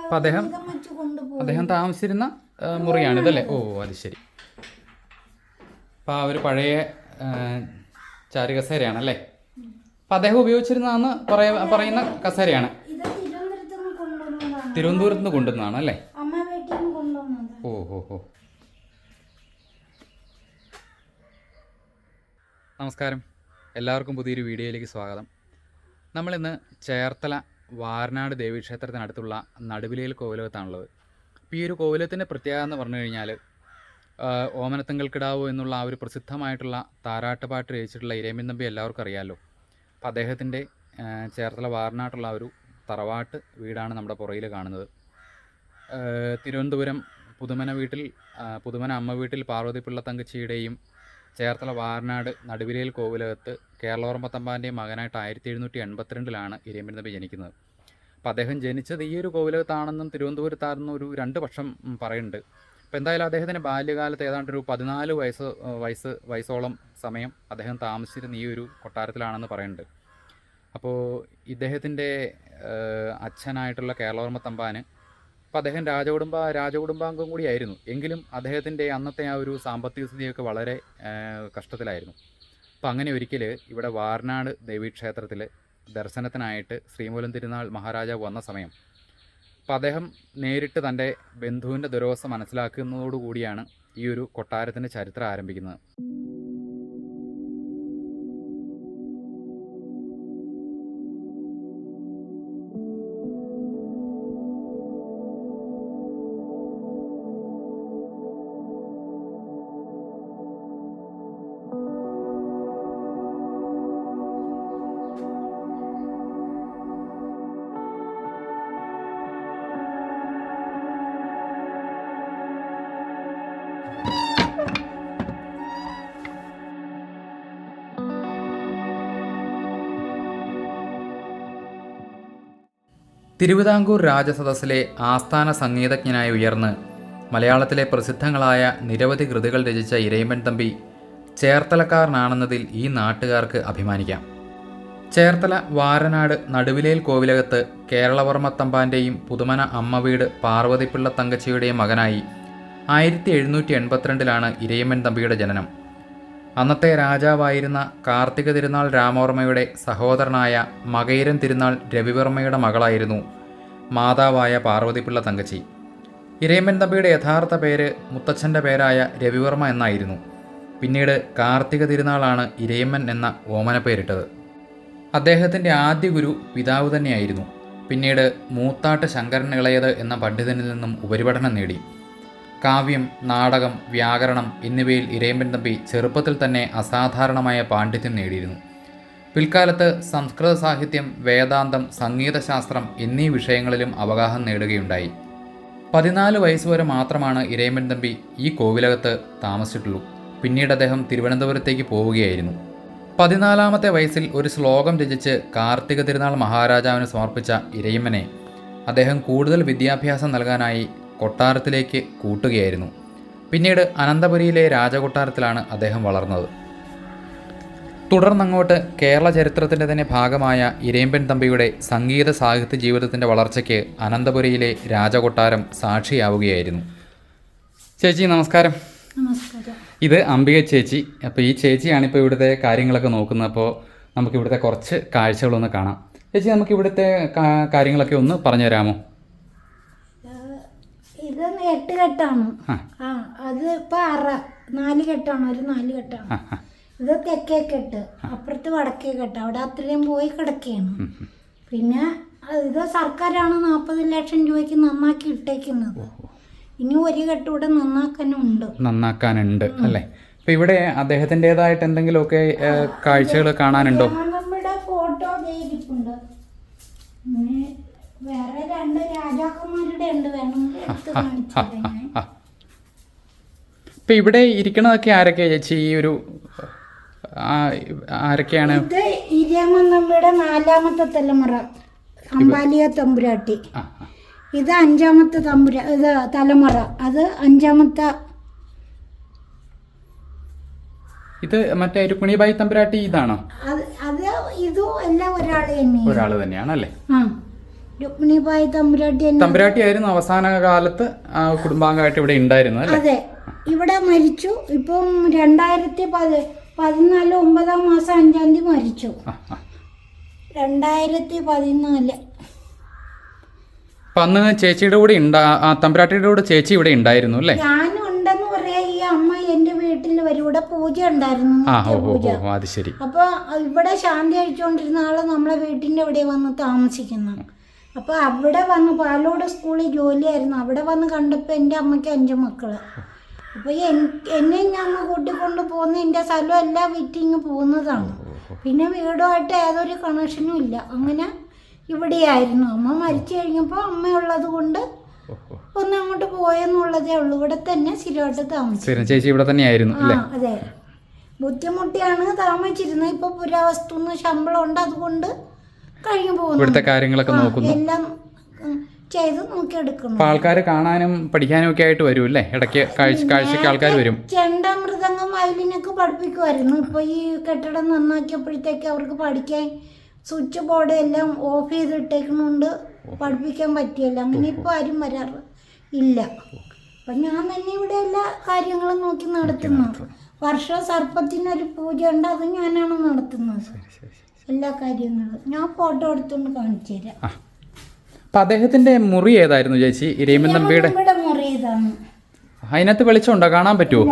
അപ്പൊ അദ്ദേഹം- അദ്ദേഹം താമസിച്ചിരുന്ന മുറിയാണ് ഇതല്ലേ ഓ അത് ശരി. അപ്പം ആ ഒരു പഴയ ആ, ചാരുകസേരയാണല്ലേ അപ്പം അദ്ദേഹം ഉപയോഗിച്ചിരുന്നതെന്ന് പറയ പറയുന്ന കസേരയാണ്. തിരുവനന്തപുരത്ത് നിന്ന് കൊണ്ടുവന്നതാണ്. അല്ലേ? ഓ ഓ ഓ നമസ്കാരം. എല്ലാവർക്കും പുതിയൊരു വീഡിയോയിലേക്ക് സ്വാഗതം. നമ്മളിന്ന് ചേർത്തല വാരനാട് ദേവീക്ഷേത്രത്തിനടുത്തുള്ള നടുവിലയിൽ കോവിലകത്താണുള്ളത്. അപ്പോൾ ഈ ഒരു കോവിലത്തിന്റെ പ്രത്യേകത എന്ന് പറഞ്ഞു കഴിഞ്ഞാൽ ഓമനത്തിങ്കൾക്കിടാവോ എന്നുള്ള ആ ഒരു പ്രസിദ്ധമായിട്ടുള്ള താരാട്ടുപാട്ട് രചിച്ചിട്ടുള്ള ഇരേമ്യൻ തമ്പി എല്ലാവർക്കും അറിയാമല്ലോ അപ്പോൾ അദ്ദേഹത്തിന്റെ ചേർത്തല വാർനാട്ടുള്ള ഒരു തറവാട്ട് വീടാണ് നമ്മുടെ പുറയിൽ കാണുന്നത്. തിരുവനന്തപുരം പുതുമന വീട്ടിൽ പുതുമന അമ്മ വീട്ടിൽ പാർവതിപ്പിള്ള തങ്കച്ചിയുടെയും ചേർത്തല വാർനാട് നടുവിലയിൽ കോവിലകത്ത് കേരളോർമ്മ തമ്പാന്റെയും മകനായിട്ട് ആയിരത്തി എഴുന്നൂറ്റി എൺപത്തിരണ്ടിലാണ് ഇരയമ്പൻ തമ്പി ജനിക്കുന്നത്. അപ്പോൾ അദ്ദേഹം ജനിച്ചത് ഈ ഒരു കോവിലകത്താണെന്നും തിരുവനന്തപുരത്താണെന്നും ഒരു രണ്ട് പക്ഷം പറയുന്നുണ്ട്. അപ്പോൾ എന്തായാലും അദ്ദേഹത്തിന്റെ ബാല്യകാലത്ത് ഏതാണ്ട് ഒരു പതിനാല് വയസ്സ് വയസ്സ് വയസ്സോളം സമയം അദ്ദേഹം താമസിച്ചിരുന്ന ഈ ഒരു കൊട്ടാരത്തിലാണെന്ന് പറയുന്നുണ്ട്. അപ്പോൾ ഇദ്ദേഹത്തിന്റെ അച്ഛനായിട്ടുള്ള കേരളവർമ്മ തമ്പാന് അപ്പോൾ അദ്ദേഹം രാജകുടുംബ രാജകുടുംബാംഗം കൂടിയായിരുന്നു. എങ്കിലും അദ്ദേഹത്തിന്റെ അന്നത്തെ ആ ഒരു സാമ്പത്തിക സ്ഥിതിയൊക്കെ വളരെ കഷ്ടത്തിലായിരുന്നു. അപ്പോൾ അങ്ങനെ ഒരിക്കൽ ഇവിടെ വാർനാട് ദേവീക്ഷേത്രത്തിൽ ദർശനത്തിനായിട്ട് ശ്രീമൂലം തിരുനാൾ മഹാരാജാവ് വന്ന സമയം. അപ്പോൾ അദ്ദേഹം നേരിട്ട് തന്റെ ബന്ധുവിന്റെ ദുരവസ്ഥ മനസ്സിലാക്കുന്നതോടുകൂടിയാണ് ഈ ഒരു കൊട്ടാരത്തിന്റെ ചരിത്രം ആരംഭിക്കുന്നത്. തിരുവിതാംകൂർ രാജസദസ്സിലെ ആസ്ഥാന സംഗീതജ്ഞനായി ഉയർന്ന് മലയാളത്തിലെ പ്രസിദ്ധങ്ങളായ നിരവധി കൃതികൾ രചിച്ച ഇരയമ്പൻ തമ്പി ചേർത്തലക്കാരനാണെന്നതിൽ ഈ നാട്ടുകാർക്ക് അഭിമാനിക്കാം. ചേർത്തല വാരനാട് നടുവിലേൽ കോവിലകത്ത് കേരളവർമ്മ തമ്പാന്റെയും പുതുമന അമ്മ വീട് പാർവതിപ്പിള്ള തങ്കച്ചിയുടെയും മകനായി ആയിരത്തി എഴുന്നൂറ്റി എൺപത്തിരണ്ടിലാണ് ഇരയമ്മൻ തമ്പിയുടെ ജനനം. അന്നത്തെ രാജാവായിരുന്ന കാർത്തിക തിരുനാൾ രാമവർമ്മയുടെ സഹോദരനായ മകൈരൻ തിരുനാൾ രവിവർമ്മയുടെ മകളായിരുന്നു മാതാവായ പാർവതിപ്പിള്ള തങ്കച്ചി. ഇരയമ്മൻ തമ്പിയുടെ യഥാർത്ഥ പേര് മുത്തച്ഛന്റെ പേരായ രവിവർമ്മ എന്നായിരുന്നു. പിന്നീട് കാർത്തിക തിരുനാളാണ് ഇരയമ്മൻ എന്ന ഓമന പേരിട്ടത്. അദ്ദേഹത്തിന്റെ ആദ്യ ഗുരു പിതാവ് തന്നെയായിരുന്നു. പിന്നീട് മൂത്താട്ട് ശങ്കരൻ ഇളയത് എന്ന പണ്ഡിതനിൽ നിന്നും ഉപരിപഠനം നേടി. കാവ്യം നാടകം വ്യാകരണം എന്നിവയിൽ ഇരയമ്പൻ തമ്പി ചെറുപ്പത്തിൽ തന്നെ അസാധാരണമായ പാണ്ഡിത്യം നേടിയിരുന്നു. പിൽക്കാലത്ത് സംസ്കൃത സാഹിത്യം വേദാന്തം സംഗീതശാസ്ത്രം എന്നീ വിഷയങ്ങളിലും അവഗാഹം നേടുകയുണ്ടായി. പതിനാല് വയസ്സ് വരെ മാത്രമാണ് ഇരയമ്പൻ തമ്പി ഈ കോവിലകത്ത് താമസിച്ചിട്ടുള്ളൂ. പിന്നീട് അദ്ദേഹം തിരുവനന്തപുരത്തേക്ക് പോവുകയായിരുന്നു. പതിനാലാമത്തെ വയസ്സിൽ ഒരു ശ്ലോകം രചിച്ച് കാർത്തിക തിരുനാൾ മഹാരാജാവിന് സമർപ്പിച്ച ഇരയമ്മനെ അദ്ദേഹം കൂടുതൽ വിദ്യാഭ്യാസം നൽകാനായി കൊട്ടാരത്തിലേക്ക് കൂട്ടുകയായിരുന്നു. പിന്നീട് അനന്തപുരിയിലെ രാജകൊട്ടാരത്തിലാണ് അദ്ദേഹം വളർന്നത്. തുടർന്നങ്ങോട്ട് കേരള ചരിത്രത്തിന്റെ തന്നെ ഭാഗമായ ഇരേമ്പൻ തമ്പിയുടെ സംഗീത സാഹിത്യ ജീവിതത്തിന്റെ വളർച്ചയ്ക്ക് അനന്തപുരിയിലെ രാജകൊട്ടാരം സാക്ഷിയാവുകയായിരുന്നു. ചേച്ചി നമസ്കാരം. നമസ്കാരം. ഇത് അംബിക ചേച്ചി. അപ്പോൾ ഈ ചേച്ചിയാണ് ഇപ്പോൾ ഇവിടുത്തെ കാര്യങ്ങളൊക്കെ നോക്കുന്നത്. അപ്പോൾ നമുക്ക് ഇവിടുത്തെ കുറച്ച് കാഴ്ചകളൊന്ന് കാണാം. ചേച്ചി നമുക്ക് ഇവിടുത്തെ കാര്യങ്ങളൊക്കെ ഒന്ന് പറഞ്ഞു തരാമോ ഇത് എട്ട് കെട്ടാണ്. ആ. അത് ഇപ്പൊ അറ നാല് കെട്ടാണ് ഒരു നാല് കെട്ടാണ്. ഇത് തെക്കേ കെട്ട് അപ്പുറത്ത് വടക്കേ കെട്ട് അവിടെ അത്രയും പോയി കിടക്കുകയാണ് പിന്നെ ഇത് സർക്കാരാണ് നാൽപ്പത് ലക്ഷം രൂപയ്ക്ക് നന്നാക്കി ഇട്ടേക്കുന്നത്. ഇനി ഒരു കെട്ട് ഇവിടെ നന്നാക്കാനുണ്ട്. നന്നാക്കാനുണ്ട് അല്ലേ? ഇപ്പൊ ഇവിടെ അദ്ദേഹത്തിന്റെതായിട്ട് എന്തെങ്കിലുമൊക്കെ കാഴ്ചകൾ കാണാനുണ്ടോ? നമ്മുടെ ഫോട്ടോ പിന്നെ വേറെ രണ്ട് രാജാക്കന്മാരുടെ ഉണ്ട് വേണം. ഇപ്പം ഇവിടെ ഇരിക്കണതൊക്കെ ആരൊക്കെയാ ചേച്ചി? ഈ ഒരു ആരൊക്കെയാണ്? ഇത് തമ്പിയുടെ നാലാമത്തെ തലമുറ അമ്പാലിയ തമ്പുരാട്ടി. ഇത് അഞ്ചാമത്തെ തമ്പുര ഇത് തലമുറ. അത് അഞ്ചാമത്തെ ഇത് മറ്റേ രുക്മിണിബായി തമ്പുരാട്ടി ഇതാണോ? അത് ഇതും എല്ലാം ഒരാൾ തന്നെ ഒരാൾ തന്നെയാണ് അല്ലേ ആ. രുക്മിണിബായി തമ്പുരാട്ടി എന്നെ തമ്പുരാട്ടിയായിരുന്നു അവസാന കാലത്ത് ആ കുടുംബാംഗമായിട്ട് ഇവിടെ ഉണ്ടായിരുന്നത് അല്ലേ? അതെ. ഇവിടെ മരിച്ചു. ഇപ്പം രണ്ടായിരത്തി പതി പതിനാല് ഒമ്പതാം മാസം അഞ്ചാം തീയതി മരിച്ചു. ആ ആ. രണ്ടായിരത്തി പതിനാല്. അപ്പൊ അന്ന് ചേച്ചിയുടെ കൂടെ ഉണ്ടാ ആ തമ്പുരാട്ടിയുടെ കൂടെ ചേച്ചി ഇവിടെ ഉണ്ടായിരുന്നു അല്ലേ? ഞാനും ഉണ്ടെന്ന് പറയാ ഈ അമ്മ എന്റെ വീട്ടിൽ വരും. ഇവിടെ പൂജ ഉണ്ടായിരുന്നു ആ ഓ ഓ പൂജ. ഓ അത് ശരി. അപ്പൊ ഇവിടെ ശാന്തി അഴിച്ചുകൊണ്ടിരുന്ന ആൾ നമ്മളെ വീട്ടിന്റെ ഇവിടെ വന്ന് താമസിക്കുന്നു. അപ്പൊ അവിടെ വന്ന് പാലോട് സ്കൂളിൽ ജോലിയായിരുന്നു. അവിടെ വന്ന് കണ്ടപ്പോൾ എന്റെ അമ്മയ്ക്ക് അഞ്ച് മക്കൾ. അപ്പൊ എന്നെ ഞാൻ കൂട്ടിക്കൊണ്ട് പോകുന്ന എന്റെ സ്ഥലം എല്ലാം വിറ്റിങ് പോകുന്നതാണ്. പിന്നെ വീടുമായിട്ട് ഏതൊരു കണക്ഷനും ഇല്ല. അങ്ങനെ ഇവിടെയായിരുന്നു. അമ്മ മരിച്ചു കഴിഞ്ഞപ്പോൾ അമ്മയുള്ളത് കൊണ്ട്. ഒന്ന് അങ്ങോട്ട് പോയെന്നുള്ളതേ ഉള്ളൂ. ഇവിടെ തന്നെ സ്ഥിരമായിട്ട് താമസിച്ചു. സ്ഥിരം ചേച്ചി ഇവിടെ തന്നെയായിരുന്നു ആ അല്ലേ അതെ. ബുദ്ധിമുട്ടിയാണ് താമസിച്ചിരുന്നത്. ഇപ്പൊ പുരാവസ്തു ശമ്പളം ഉണ്ട് അതുകൊണ്ട് കഴിഞ്ഞു പോകുന്നു. ഇവിടുത്തെ കാര്യങ്ങളൊക്കെ നോക്കുന്നു. എല്ലാം ചെയ്ത് നോക്കിയെടുക്കുന്നു. അപ്പൊ ആൾക്കാർ കാണാനും പഠിക്കാനും ഒക്കെ ആയിട്ട് വരും അല്ലേ? ഇടയ്ക്ക് കാഴ്ച കാഴ്ചക്ക് ആൾക്കാർ വരും. ചെണ്ട മൃദംഗം വയലിനൊക്കെ പഠിപ്പിക്കുമായിരുന്നു ഇപ്പൊ ഈ കെട്ടിടം നന്നാക്കിയപ്പോഴത്തേക്ക് അവർക്ക് പഠിക്കാൻ സ്വിച്ച് ബോർഡ് എല്ലാം ഓഫ് ചെയ്തിട്ടേക്കണോണ്ട്. പഠിപ്പിക്കാൻ പറ്റിയല്ല. അങ്ങനെ ഇപ്പൊ ആരും വരാറ് ഇല്ല. അപ്പൊ ഞാൻ തന്നെ ഇവിടെ എല്ലാ കാര്യങ്ങളും നോക്കി നടത്തുന്നു. വർഷ സർപ്പത്തിനൊരു പൂജ ഉണ്ട് അത് ഞാനാണ് നടത്തുന്നത്. എല്ലാ കാര്യങ്ങളും. ഞാൻ ഫോട്ടോ എടുത്തുകൊണ്ട് കാണിച്ചു തരാം. അപ്പൊ അദ്ദേഹത്തിന്റെ മുറി ഏതായിരുന്നു ചേച്ചി? ഇരയിമൻ തമ്പിയുടെ? മുറി ഇതാണ് അതിനകത്ത് വെളിച്ചമുണ്ടോ കാണാൻ പറ്റുമോ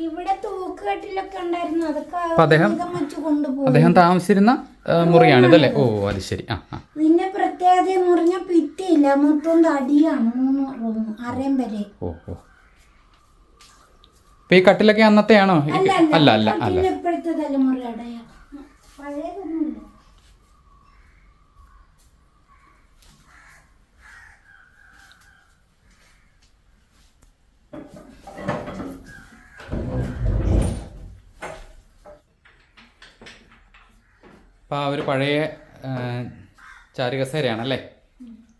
ഇവിടെ തൂക്കുകെട്ടിലൊക്കെ ഉണ്ടായിരുന്നു. അതൊക്കെ അദ്ദേഹം- അദ്ദേഹം താമസിച്ചിരുന്ന മുറിയാണ് ഇതല്ലേ? ഓ അത് ശരി. ആ പിന്നെ ഇതിന്റെ പ്രത്യേകത മുറിഞ്ഞ ഭിത്തിയില്ല. മൊത്തം തടിയാണ്. മൂന്ന് റൂം. അരയും വരെ. ഓ ഓ. അപ്പൊ ഈ കട്ടിലൊക്കെ അന്നത്തെയാണോ? അല്ല അല്ല അല്ല അല്ല ഇതിന്റെ ഇപ്പോഴത്തെ തലമുറയുടെ പഴയതൊന്നുമില്ല. അപ്പൊ ആ ഒരു പഴയ ആ, ചാരുകസേരയാണല്ലേ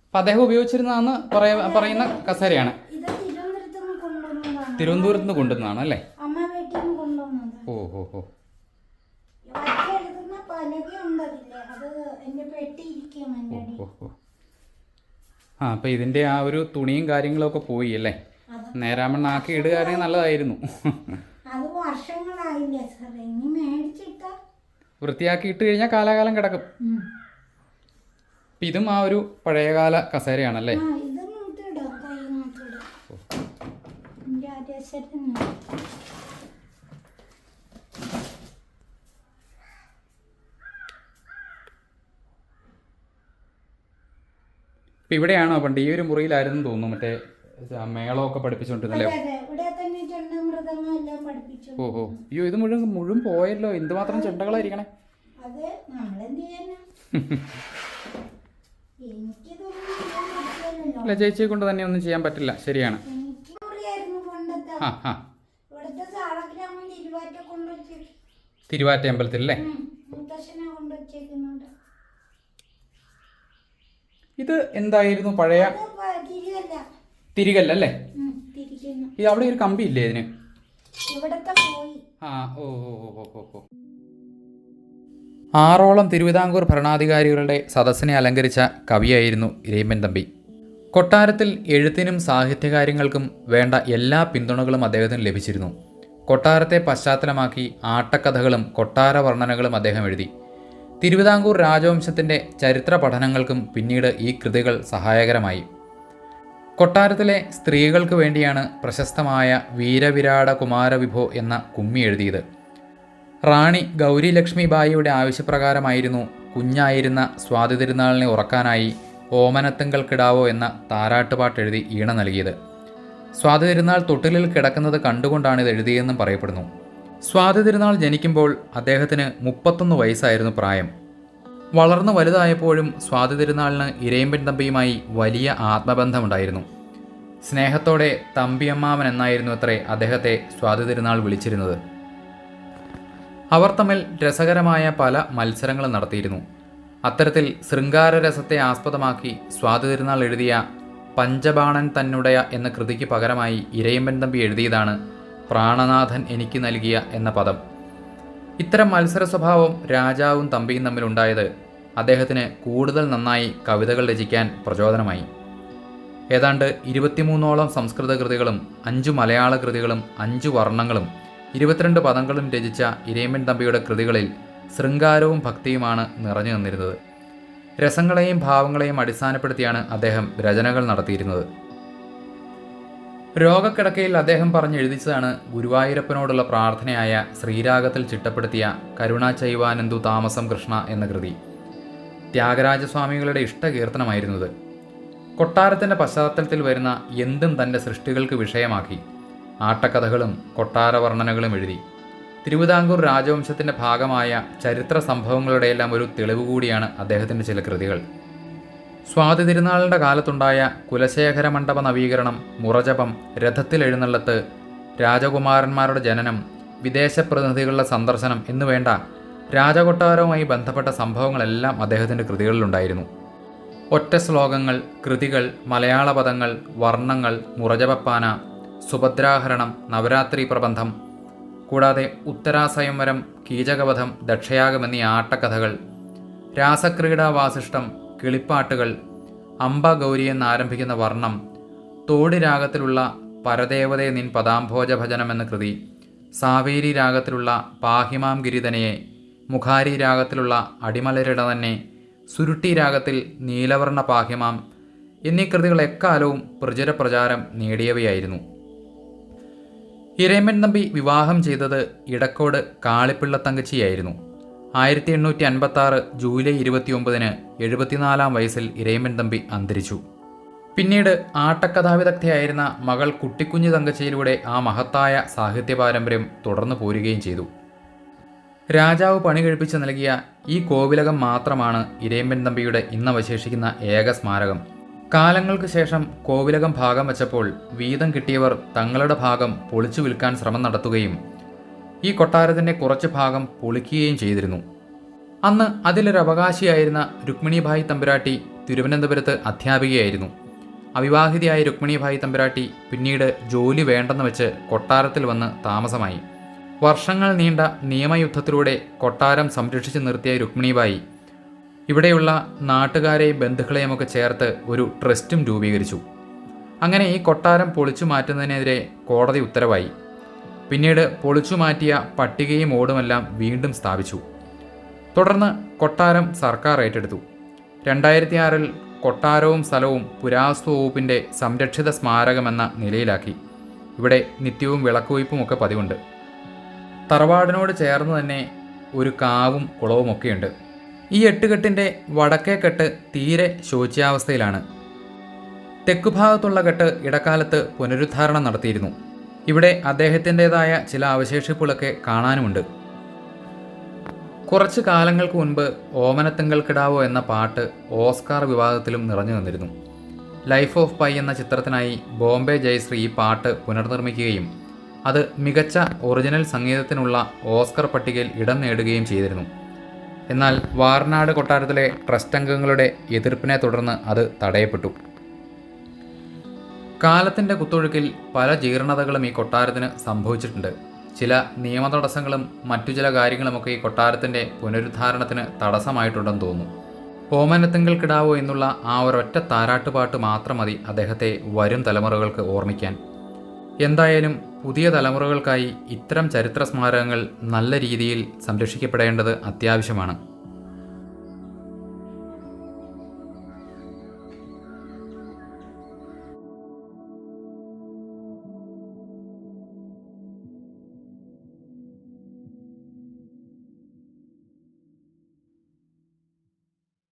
അപ്പൊ അദ്ദേഹം ഉപയോഗിച്ചിരുന്നതെന്ന് പറയ പറയുന്ന കസേരയാണ് ഇത് തിരുവനന്തപുരത്ത് നിന്ന് കൊണ്ടുവന്നതാണ് തിരുവനന്തപുരത്ത് നിന്ന് കൊണ്ടുവന്നതാണ് അല്ലേ? ഓ ഓ ഓ ആ അപ്പൊ ഇതിന്റെ ആ ഒരു തുണിയും കാര്യങ്ങളൊക്കെ പോയി അല്ലേ? നേരാമണ്ണ നേരാമണ്ണാക്കി ഇടുകയാണെങ്കിൽ നല്ലതായിരുന്നു. വൃത്തിയാക്കി ഇട്ട് കഴിഞ്ഞാൽ കാലാകാലം കിടക്കും. ഇതും ആ ഒരു പഴയകാല കസേരയാണല്ലേ ആ ഇത് നോട്ടിടാം കൈ നോട്ടിടാം എന്റെ ആദേശത്തിന് ഇപ്പൊ ഇവിടെയാണോ പണ്ട്? ഈ ഒരു മുറിയിലായിരുന്നു തോന്നുന്നു. മറ്റേ മേളമൊക്കെ പഠിപ്പിച്ചോണ്ടിരുന്നല്ലേ? ഓ ഓ. അയ്യോ ഇത് മുഴുവൻ മുഴുവൻ പോയല്ലോ. എന്തുമാത്രം ചെണ്ടകളായിരിക്കണേ? അല്ല ചേച്ചിയെ കൊണ്ട് തന്നെ ഒന്നും ചെയ്യാൻ പറ്റില്ല. ശരിയാണ്. ആ തിരുവാറ്റ അമ്പലത്തിൽ അല്ലേ ഇത് എന്തായിരുന്നു പഴയ തിരികല്ല. അല്ലേ ഇത് അവിടെ ഒരു കമ്പി ഇല്ലേ ഇതിന്? ആ ഓ ഓ ഓ ഓ ഓ ഓ. ആറോളം തിരുവിതാംകൂർ ഭരണാധികാരികളുടെ സദസ്സിനെ അലങ്കരിച്ച കവിയായിരുന്നു ഇരയിമ്പൻ തമ്പി. കൊട്ടാരത്തിൽ എഴുത്തിനും സാഹിത്യകാര്യങ്ങൾക്കും വേണ്ട എല്ലാ പിന്തുണകളും അദ്ദേഹത്തിന് ലഭിച്ചിരുന്നു. കൊട്ടാരത്തെ പശ്ചാത്തലമാക്കി ആട്ടക്കഥകളും കൊട്ടാര വർണനകളും അദ്ദേഹം എഴുതി. തിരുവിതാംകൂർ രാജവംശത്തിന്റെ ചരിത്ര പഠനങ്ങൾക്കും പിന്നീട് ഈ കൃതികൾ സഹായകരമായി. കൊട്ടാരത്തിലെ സ്ത്രീകൾക്ക് വേണ്ടിയാണ് പ്രശസ്തമായ വീരവിരാട കുമാരവിഭോ എന്ന കുമ്മി എഴുതിയത്. റാണി ഗൗരി ലക്ഷ്മിബായിയുടെ ആവശ്യപ്രകാരമായിരുന്നു കുഞ്ഞായിരുന്ന സ്വാതി തിരുനാളിനെ ഉറക്കാനായി ഓമനത്തുങ്കൽ കിടാവോ എന്ന താരാട്ടുപാട്ടെഴുതി ഈണ നൽകിയത്. സ്വാതി തിരുനാൾ തൊട്ടിലിൽ കിടക്കുന്നത് കണ്ടുകൊണ്ടാണ് ഇത് എഴുതിയതെന്നും പറയപ്പെടുന്നു. സ്വാതി തിരുനാൾ ജനിക്കുമ്പോൾ അദ്ദേഹത്തിന് മുപ്പത്തൊന്ന് വയസ്സായിരുന്നു പ്രായം. വളർന്നു വലുതായപ്പോഴും സ്വാതി തിരുനാളിന് ഇരയമ്പൻ തമ്പിയുമായി വലിയ ആത്മബന്ധമുണ്ടായിരുന്നു. സ്നേഹത്തോടെ തമ്പിയമ്മാവൻ എന്നായിരുന്നു അത്രേ അദ്ദേഹത്തെ സ്വാതി തിരുനാൾ വിളിച്ചിരുന്നത്. അവർ തമ്മിൽ രസകരമായ പല മത്സരങ്ങളും നടത്തിയിരുന്നു. അത്തരത്തിൽ ശൃംഗാരരസത്തെ ആസ്പദമാക്കി സ്വാതി തിരുനാൾ എഴുതിയ പഞ്ചബാണൻ തന്നുടയ എന്ന കൃതിക്ക് പകരമായി ഇരയമ്പൻ തമ്പി എഴുതിയതാണ് പ്രാണനാഥൻ എനിക്ക് നൽകിയ എന്ന പദം. ഇത്തരം മത്സര സ്വഭാവം രാജാവും തമ്പിയും തമ്മിലുണ്ടായത് അദ്ദേഹത്തിന് കൂടുതൽ നന്നായി കവിതകൾ രചിക്കാൻ പ്രചോദനമായി. ഏതാണ്ട് ഇരുപത്തിമൂന്നോളം സംസ്കൃത കൃതികളും അഞ്ചു മലയാള കൃതികളും അഞ്ചു വർണങ്ങളും ഇരുപത്തിരണ്ട് പദങ്ങളും രചിച്ച ഇരേമൻ തമ്പിയുടെ കൃതികളിൽ ശൃംഗാരവും ഭക്തിയുമാണ് നിറഞ്ഞു നിന്നിരുന്നത്. രസങ്ങളെയും ഭാവങ്ങളെയും അടിസ്ഥാനപ്പെടുത്തിയാണ് അദ്ദേഹം രചനകൾ നടത്തിയിരുന്നത്. രോഗക്കിടക്കയിൽ അദ്ദേഹം പറഞ്ഞെഴുതിച്ചതാണ് ഗുരുവായൂരപ്പനോടുള്ള പ്രാർത്ഥനയായ ശ്രീരാഗത്തിൽ ചിട്ടപ്പെടുത്തിയ കരുണാ ചൈവാനന്ദു താമസം കൃഷ്ണ എന്ന കൃതി. ത്യാഗരാജസ്വാമികളുടെ ഇഷ്ടകീർത്തനമായിരുന്നത്. കൊട്ടാരത്തിന്റെ പശ്ചാത്തലത്തിൽ വരുന്ന എന്തും തന്റെ സൃഷ്ടികൾക്ക് വിഷയമാക്കി. ആട്ടക്കഥകളും കൊട്ടാര വർണനകളും എഴുതി. തിരുവിതാംകൂർ രാജവംശത്തിന്റെ ഭാഗമായ ചരിത്ര സംഭവങ്ങളുടെയെല്ലാം ഒരു തെളിവുകൂടിയാണ് അദ്ദേഹത്തിന്റെ ചില കൃതികൾ. സ്വാതി തിരുനാളിന്റെ കാലത്തുണ്ടായ കുലശേഖര മണ്ഡപ നവീകരണം മുറജപം രഥത്തിൽ എഴുന്നള്ളത്ത് രാജകുമാരന്മാരുടെ ജനനം വിദേശ പ്രതിനിധികളുടെ സന്ദർശനം എന്നുവേണ്ട രാജകൊട്ടാരവുമായി ബന്ധപ്പെട്ട സംഭവങ്ങളെല്ലാം അദ്ദേഹത്തിന്റെ കൃതികളിലുണ്ടായിരുന്നു. ഒറ്റ ശ്ലോകങ്ങൾ കൃതികൾ മലയാള പദങ്ങൾ വർണങ്ങൾ മുറജപപ്പാന സുഭദ്രാഹരണം നവരാത്രി പ്രബന്ധം കൂടാതെ ഉത്തരാസയംവരം കീചകവധം ദക്ഷയാഗം എന്നീ ആട്ടക്കഥകൾ രാസക്രീഡാ വാസിഷ്ടം കിളിപ്പാട്ടുകൾ അംബ ഗൗരി എന്നാരംഭിക്കുന്ന വർണം തോടി രാഗത്തിലുള്ള പരദേവതയെ നിൻ പദാംഭോജ ഭജനം എന്ന കൃതി സാവേരി രാഗത്തിലുള്ള പാഹിമാം ഗിരിതനയെ മുഖാരി രാഗത്തിലുള്ള അടിമലരിട തന്നെ സുരുട്ടി രാഗത്തിൽ നീലവർണ പാഹിമാം എന്നീ കൃതികൾ എക്കാലവും പ്രചുര പ്രചാരം നേടിയവയായിരുന്നു. ഇരേമൻ നമ്പി വിവാഹം ചെയ്തത് ഇടക്കോട് കാളിപ്പിള്ള തങ്കച്ചിയായിരുന്നു. ആയിരത്തി എണ്ണൂറ്റി അൻപത്തി ആറ് ജൂലൈ ഇരുപത്തിയൊമ്പതിന് എഴുപത്തിനാലാം വയസ്സിൽ ഇരയമ്മൻ തമ്പി അന്തരിച്ചു. പിന്നീട് ആട്ടക്കഥാവിദഗ്ധയായിരുന്ന മകൾ കുട്ടിക്കുഞ്ഞു തങ്കച്ചയിലൂടെ ആ മഹത്തായ സാഹിത്യ പാരമ്പര്യം തുടർന്നു പോരുകയും ചെയ്തു. രാജാവ് പണി കഴിപ്പിച്ച് നൽകിയ ഈ കോവിലകം മാത്രമാണ് ഇരയമ്പൻ തമ്പിയുടെ ഇന്നവശേഷിക്കുന്ന ഏക സ്മാരകം. കാലങ്ങൾക്ക് ശേഷം കോവിലകം ഭാഗം വച്ചപ്പോൾ വീതം കിട്ടിയവർ തങ്ങളുടെ ഭാഗം പൊളിച്ചു വിൽക്കാൻ ശ്രമം നടത്തുകയും ഈ കൊട്ടാരത്തിന്റെ കുറച്ച് ഭാഗം പൊളിക്കുകയും ചെയ്തിരുന്നു. അന്ന് അതിലൊരവകാശിയായിരുന്ന രുക്മിണിഭായി രുക്മിണിഭായ് തമ്പുരാട്ടി തിരുവനന്തപുരത്ത് അധ്യാപികയായിരുന്നു. അവിവാഹിതയായ രുക്മിണിഭായ് തമ്പുരാട്ടി പിന്നീട് ജോലി വേണ്ടെന്ന് വെച്ച് കൊട്ടാരത്തിൽ വന്ന് താമസമായി. വർഷങ്ങൾ നീണ്ട നിയമയുദ്ധത്തിലൂടെ കൊട്ടാരം സംരക്ഷിച്ചു നിർത്തിയ രുക്മിണിബായി ഇവിടെയുള്ള നാട്ടുകാരെയും ബന്ധുക്കളെയുമൊക്കെ ചേർത്ത് ഒരു ട്രസ്റ്റും രൂപീകരിച്ചു. അങ്ങനെ ഈ കൊട്ടാരം പൊളിച്ചു മാറ്റുന്നതിനെതിരെ കോടതി ഉത്തരവായി. പിന്നീട് പൊളിച്ചു മാറ്റിയ പട്ടികയും ഓടുമെല്ലാം വീണ്ടും സ്ഥാപിച്ചു. തുടർന്ന് കൊട്ടാരം സർക്കാർ ഏറ്റെടുത്തു. രണ്ടായിരത്തി ആറിൽ കൊട്ടാരവും സ്ഥലവും പുരാവസ്തു വകുപ്പിന്റെ സംരക്ഷിത സ്മാരകമെന്ന നിലയിലാക്കി. ഇവിടെ നിത്യവും വിളക്കുവയ്പും ഒക്കെ പതിവുണ്ട്. തറവാടിനോട് ചേർന്ന് തന്നെ ഒരു കാവും കുളവും ഒക്കെയുണ്ട് ഈ എട്ടുകെട്ടിന്റെ വടക്കേ കെട്ട് തീരെ ശോച്യാവസ്ഥയിലാണ്. തെക്കുഭാഗത്തുള്ള കെട്ട് ഇടക്കാലത്ത് പുനരുദ്ധാരണം നടത്തിയിരുന്നു. ഇവിടെ അദ്ദേഹത്തിന്റെതായ ചില അവശേഷിപ്പുകളൊക്കെ കാണാനുമുണ്ട്. കുറച്ച് കാലങ്ങൾക്ക് മുൻപ് ഓമനത്തിങ്കൾക്കിടാവോ എന്ന പാട്ട് ഓസ്കാർ വിഭാഗത്തിലും നിറഞ്ഞു നിന്നിരുന്നു. ലൈഫ് ഓഫ് പൈ എന്ന ചിത്രത്തിനായി ബോംബെ ജയശ്രീ ഈ പാട്ട് പുനർനിർമ്മിക്കുകയും അത് മികച്ച ഒറിജിനൽ സംഗീതത്തിനുള്ള ഓസ്കർ പട്ടികയിൽ ഇടം നേടുകയും ചെയ്തിരുന്നു. എന്നാൽ വാർനാട് കൊട്ടാരത്തിലെ ട്രസ്റ്റ് അംഗങ്ങളുടെ എതിർപ്പിനെ തുടർന്ന് അത് തടയപ്പെട്ടു. കാലത്തിന്റെ കുത്തൊഴുക്കിൽ പല ജീർണതകളും ഈ കൊട്ടാരത്തിന് സംഭവിച്ചിട്ടുണ്ട്. ചില നിയമ തടസ്സങ്ങളും മറ്റു ചില കാര്യങ്ങളുമൊക്കെ ഈ കൊട്ടാരത്തിന്റെ പുനരുദ്ധാരണത്തിന് തടസ്സമായിട്ടുണ്ടെന്ന് തോന്നുന്നു. ഓമനത്തിങ്കൽ കിടാവോ എന്നുള്ള ആ ഒരൊറ്റ താരാട്ടുപാട്ട് മാത്രം മതി അദ്ദേഹത്തെ വരും തലമുറകൾക്ക് ഓർമ്മിക്കാൻ. എന്തായാലും പുതിയ തലമുറകൾക്കായി ഇത്തരം ചരിത്ര സ്മാരകങ്ങൾ നല്ല രീതിയിൽ സംരക്ഷിക്കപ്പെടേണ്ടത് അത്യാവശ്യമാണ്.